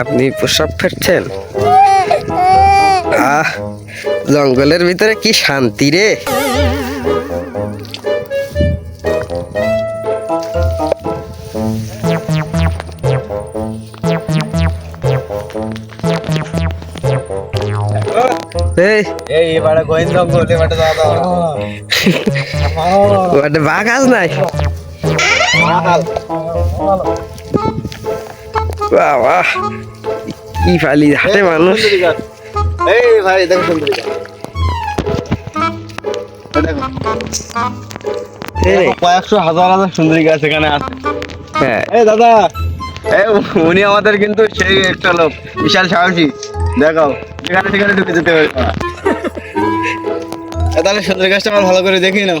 আপনি প্রসাব ফেরছেন? আহ জঙ্গলের ভিতরে কি শান্তি রে? বাঘ আজ নাই। বাবা কি ফালি হাটে মানুষ। এই ভাই দেখো সুন্দরী দেখো, দেখো, কয়েকশো হাজার হাজার সুন্দরী গাছ এখানে আছে। হ্যাঁ। এই দাদা। উনি আমাদের কিন্তু সেই একটা লোক বিশাল সাহসী। দেখাও যেখানে সেখানে ঢুকে যেতে পারে। তাহলে সুন্দরী গাছটা আমার ভালো করে দেখি নাও।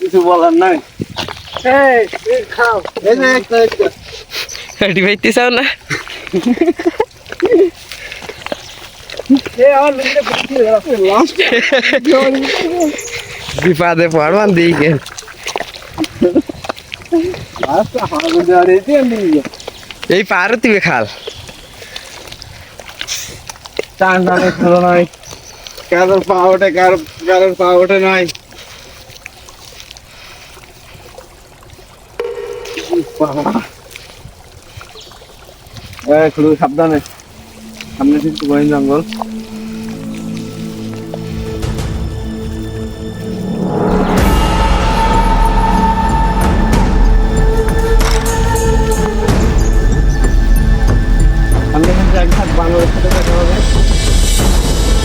কিছু বলার নাই। এই এই খাও। এই যে একটা একটা। হাঁটি পাইতে চাও না? বিপাদে পড়বান দিকে। এই পারতিবে খাল। টান টানে খেলো নাই। কারোর পা ওঠে কারোর কারোর পা ওঠে নাই। একটু সাবধানে। সামনে কিন্তু গোয়েন জঙ্গল।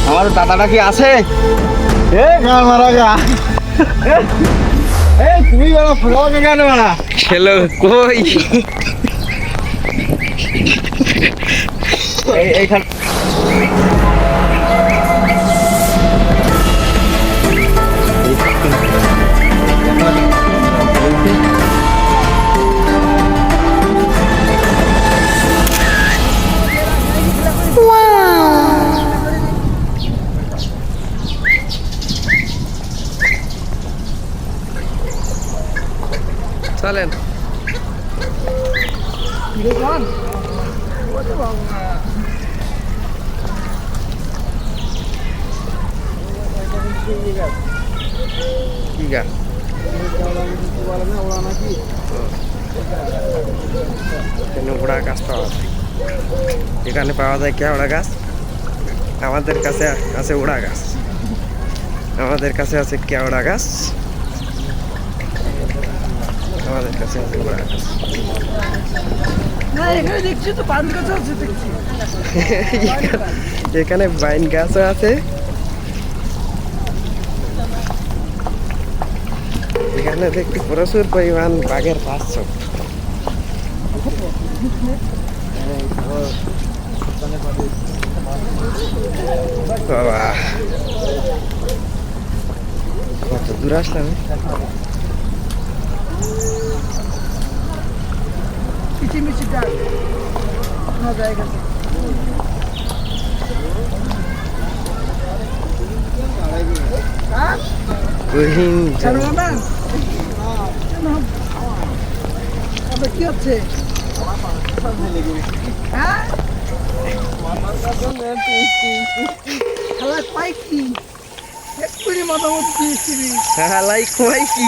আমার দাদাটা কি আছে? এ গা মারা গা। তুমি বলো ফ্লগে কেন মারা? খেলো কই? এই এইখান চলেন। কি গাছ উড়া গাছ পাওয়া যায়। এখানে পাওয়া যায় কেওড়া গাছ? আমাদের কাছে আছে উড়া গাছ। আমাদের কাছে আছে কেওড়া গাছ? আমাদের কাছে এখানে বাইন গাছও আছে। এখানে দেখতে প্রচুর পরিমাণ বাঘের পাচ্ছ বাবা কত দূর আসলাম। কিচিমিচি ডাক কোনো জায়গাতে কি হচ্ছে? হ্যাঁ? খেলা পাই কি কই কি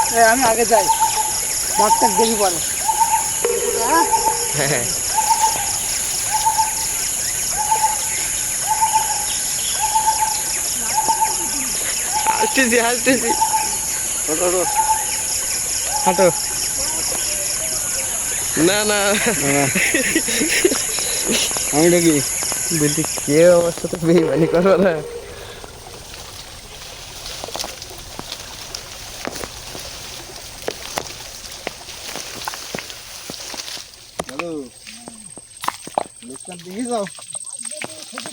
আমি আগে যাই। বাঘটা দেখি পরে। হ্যাঁ হ্যাঁ। আসতেছি আসতেছি ওঠো, ওঠো। হাঁটো। না না। আমি দেখি বলছি কে আমার সাথে বেইমানি করব না?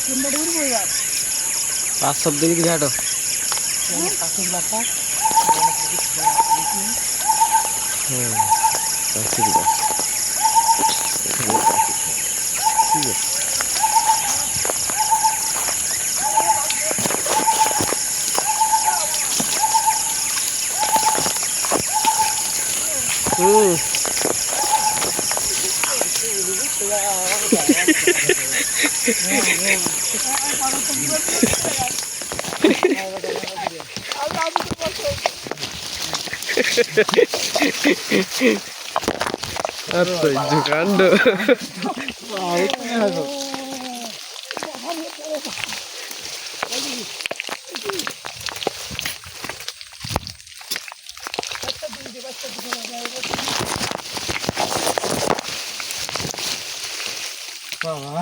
সুন্দর উঠবো এবার পাঁচ সব হুম আশ্চর্য কাণ্ড বাবা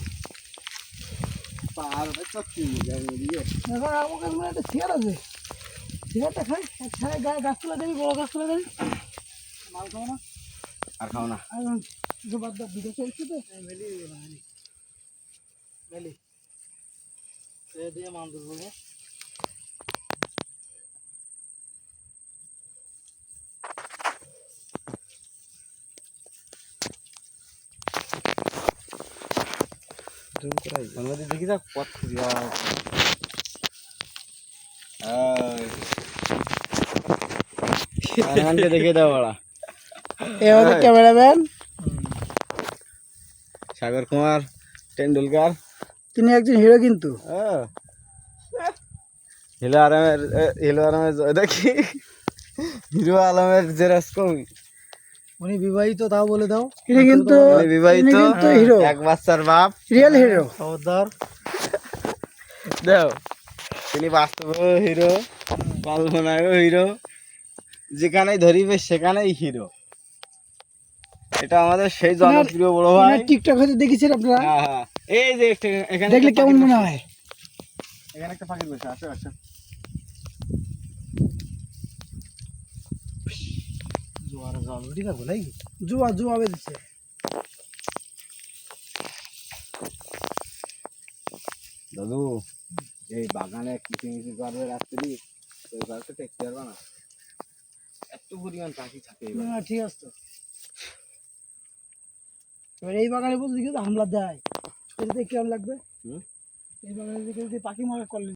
আমার কাছে মনে একটা চেয়ার আছে। চেয়ারটা খাই গায়ে গাছগুলো দেবি বড় দেবি। মাল না? আর খাও না। এখন দুবার দা ভিডিও চলছে তো। মেলি মেলি। মেলি। দিয়ে মান ধরবো জুম করাই। দেখি যাক পথ আরমানকে দেখে দাও বড়া। এ আমাদের ক্যামেরাম্যান। সাগর কুমার টেন্ডুলকার। তিনি একজন হিরো কিন্তু। হিলো আরামের হিলো আরামের দেখি। হিরো আলমের জেরাস কবি উনি বিবাহিত তাও বলে দাও। তিনি কিন্তু বিবাহিত। হিরো এক বাচ্চার বাপ। রিয়েল হিরো খবরদার। দেও। তিনি বাস্তব হিরো কল্পনায়ও হিরো যেখানেই ধরিবে সেখানেই হিরো এটা আমাদের সেই জনপ্রিয় বড় ভাই। টিকটক হয়তো দেখেছেন আপনারা? হ্যাঁ, হ্যাঁ। এই যে এখানে দেখলে কেমন মনে হয়? এখানে একটা পাখির বসে। আসো আসো। জোয়ার জল ঠিক আছে নাকি জুয়া জুয়া বেঁধেছে। দাদু এই বাগানে কিচিমিচি করবে রাত্রি ওই গাছটা টেকতে পারবে না এত পরিমাণ পাখি থাকে না ঠিক আছে। তো এবার এই বাগানে বলতে হামলা দেয় সেটাতে কেমন লাগবে? এই বাগানে যদি পাখি মারা করলে